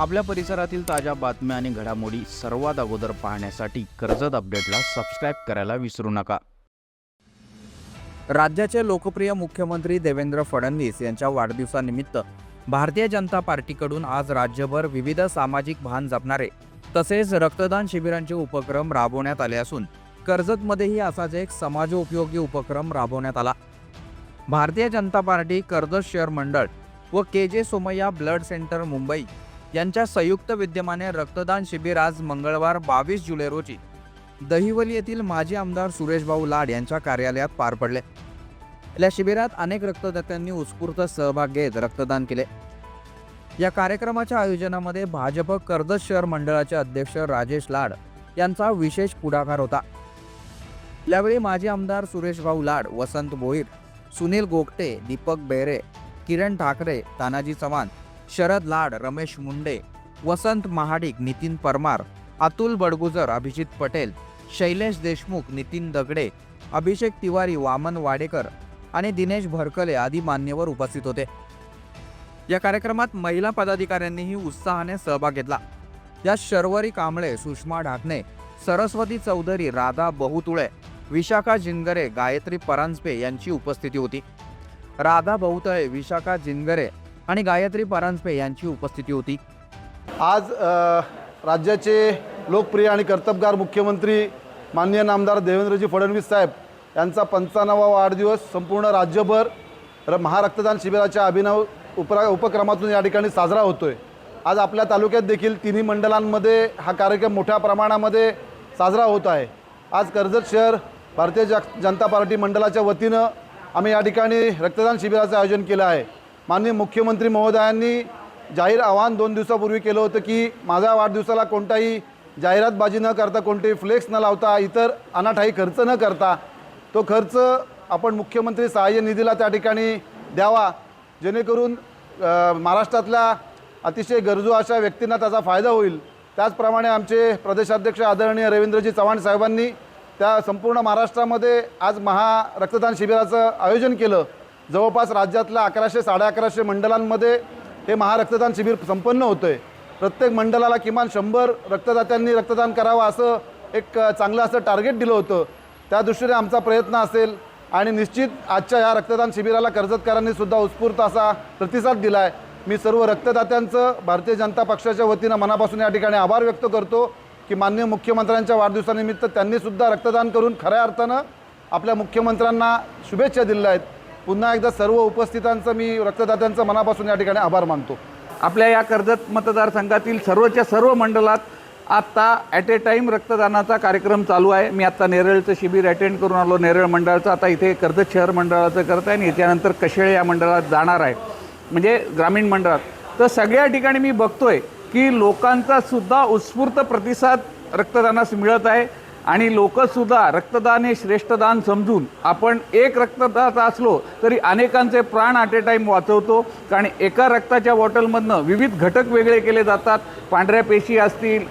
आपल्या परिसरातील ताज्या बातम्या आणि घडामोडी सर्वात अगोदर पाहण्यासाठी कर्जत अपडेटला सबस्क्राईब करायला विसरू नका. राज्याचे लोकप्रिय मुख्यमंत्री देवेंद्र फडणवीस यांच्या वाढदिवसानिमित्त भारतीय जनता पार्टीकडून आज राज्यभर विविध सामाजिक भान जपणारे तसेच रक्तदान शिबिरांचे उपक्रम राबवण्यात आले असून कर्जतमध्येही असाच एक समाजोपयोगी उपक्रम राबवण्यात आला. भारतीय जनता पार्टी कर्जत शेअर मंडळ व के जे सोमय्या ब्लड सेंटर मुंबई यांच्या संयुक्त विद्यमाने रक्तदान शिबिर आज मंगळवार बावीस जुलै रोजी. दहिवली येथील माजी आमदार सुरेशभाऊ लाड यांच्या कार्यालयात पार पडले. या शिबिरात अनेक रक्तदात्यांनी उत्स्फूर्त सहभाग घेत रक्तदान केले. या कार्यक्रमाच्या आयोजनामध्ये भाजप कर्जत शहर मंडळाचे अध्यक्ष राजेश लाड यांचा विशेष पुढाकार होता. यावेळी माजी आमदार सुरेशभाऊ लाड वसंत भोईर सुनील गोगटे दीपक बेरे किरण ठाकरे तानाजी चव्हाण शरद लाड रमेश मुंडे वसंत महाडिक नितीन परमार अतुल बडगुजर अभिजित पटेल शैलेश देशमुख नितीन दगडे अभिषेक तिवारी वामन वाडेकर आणि दिनेश भरकले आदी मान्यवर उपस्थित होते. या कार्यक्रमात महिला पदाधिकाऱ्यांनीही उत्साहाने सहभाग घेतला. यात शर्वरी कांबळे सुषमा ढाकणे सरस्वती चौधरी राधा बहुतुळे विशाखा जिनगरे गायत्री परांजपे यांची उपस्थिती होती. राधा बहुतळे विशाखा जिनगरे आणि गायत्री परांजपे यांची उपस्थिती होती. आज राज्याचे लोकप्रिय आणि कर्तबगार मुख्यमंत्री माननीय नामदार देवेंद्रजी फडणवीस साहेब यांचा पंचाण्णवा वाढदिवस संपूर्ण राज्यभर र महारक्तदान शिबिराच्या अभिनव उपरा उपक्रमातून या ठिकाणी साजरा होतो आहे आज आपल्या तालुक्यात देखील तिन्ही मंडलांमध्ये हा कार्यक्रम मोठ्या प्रमाणामध्ये साजरा होत आहे. आज कर्जत शहर भारतीय जग जनता पार्टी मंडळाच्या वतीनं आम्ही या ठिकाणी रक्तदान शिबिराचं आयोजन केलं आहे. माननीय मुख्यमंत्री महोदयांनी जाहीर आवाहन दोन दिवसापूर्वी केलं होतं की माझ्या वाढदिवसाला कोणताही जाहिरातबाजी न करता कोणतेही फ्लेक्स न लावता इतर अनाठाई खर्च न करता तो खर्च आपण मुख्यमंत्री सहाय्य निधीला त्या ठिकाणी द्यावा. जेणेकरून महाराष्ट्रातल्या अतिशय गरजू अशा व्यक्तींना त्याचा फायदा होईल. त्याचप्रमाणे आमचे प्रदेशाध्यक्ष आदरणीय रवींद्रजी चव्हाण साहेबांनी त्या संपूर्ण महाराष्ट्रामध्ये आज महा रक्तदान शिबिराचं आयोजन केलं. जवळपास राज्यातल्या अकराशे साडे अकराशे मंडलांमध्ये हे महारक्तदान शिबिर संपन्न होतं आहे प्रत्येक मंडलाला किमान शंभर रक्तदात्यांनी रक्तदान करावं असं एक चांगलं असं टार्गेट दिलं होतं. त्या दृष्टीने आमचा प्रयत्न असेल आणि निश्चित आजच्या या रक्तदान शिबिराला कर्जतकरांनी सुद्धा उत्स्फूर्त असा प्रतिसाद दिला आहे मी सर्व रक्तदात्यांचं भारतीय जनता पक्षाच्या वतीनं मनापासून या ठिकाणी आभार व्यक्त करतो की माननीय मुख्यमंत्र्यांच्या वाढदिवसानिमित्त त्यांनीसुद्धा रक्तदान करून खऱ्या अर्थानं आपल्या मुख्यमंत्र्यांना शुभेच्छा दिल्या आहेत. पुन्हा एकदा सर्व उपस्थितांचं मी रक्तदात्यांचं मनापासून या ठिकाणी आभार मानतो. आपल्या या कर्जत मतदारसंघातील सर्वच्या सर्व मंडळात आत्ता ॲट ए टाईम रक्तदानाचा कार्यक्रम चालू आहे. मी आत्ता नेरळचं शिबिर अटेंड करून आलो. नेरळ मंडळाचं आता इथे कर्जत शहर मंडळाचं करत आहे आणि याच्यानंतर कशेळे या मंडळात जाणार आहे. म्हणजे ग्रामीण मंडळात. तर सगळ्या ठिकाणी मी बघतोय की लोकांचा सुद्धा उत्स्फूर्त प्रतिसाद रक्तदानास मिळत आहे. आणि लोकसुद्धा रक्तदान हे श्रेष्ठदान समजून आपण एक रक्तदाता असलो तरी अनेकांचे प्राण ॲट ए टाईम वाचवतो. कारण एका रक्ताच्या बॉटलमधनं विविध घटक वेगळे केले जातात. पांढऱ्या पेशी असतील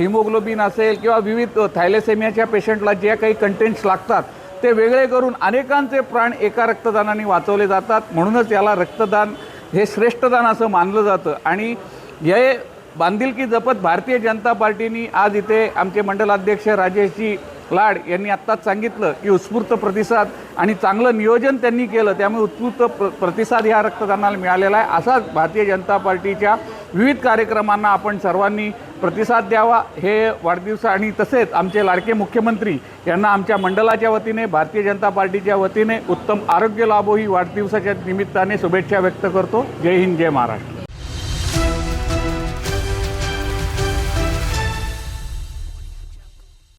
हिमोग्लोबिन असेल किंवा विविध थायलेसेमियाच्या पेशंटला जे काही कंटेंट्स लागतात ते वेगळे करून अनेकांचे प्राण एका रक्तदानाने वाचवले जातात. म्हणूनच याला रक्तदान हे श्रेष्ठदान असं मानलं जातं. आणि हे बांधिलकी जपत भारतीय जनता पार्टीनी आज इथे आमचे मंडलाध्यक्ष राजेशजी लाड यांनी आत्ताच सांगितलं की उत्स्फूर्त प्रतिसाद आणि चांगलं नियोजन त्यांनी केलं त्यामुळे उत्स्फूर्त प्र प्रतिसाद ह्या रक्तदानाला मिळालेला आहे. असाच भारतीय जनता पार्टीच्या विविध कार्यक्रमांना आपण सर्वांनी प्रतिसाद द्यावा हे वाढदिवस आणि तसेच आमचे लाडके मुख्यमंत्री यांना आमच्या मंडळाच्या वतीने भारतीय जनता पार्टीच्या वतीने उत्तम आरोग्य लाभो ही वाढदिवसाच्या निमित्ताने शुभेच्छा व्यक्त करतो. जय हिंद जय महाराष्ट्र.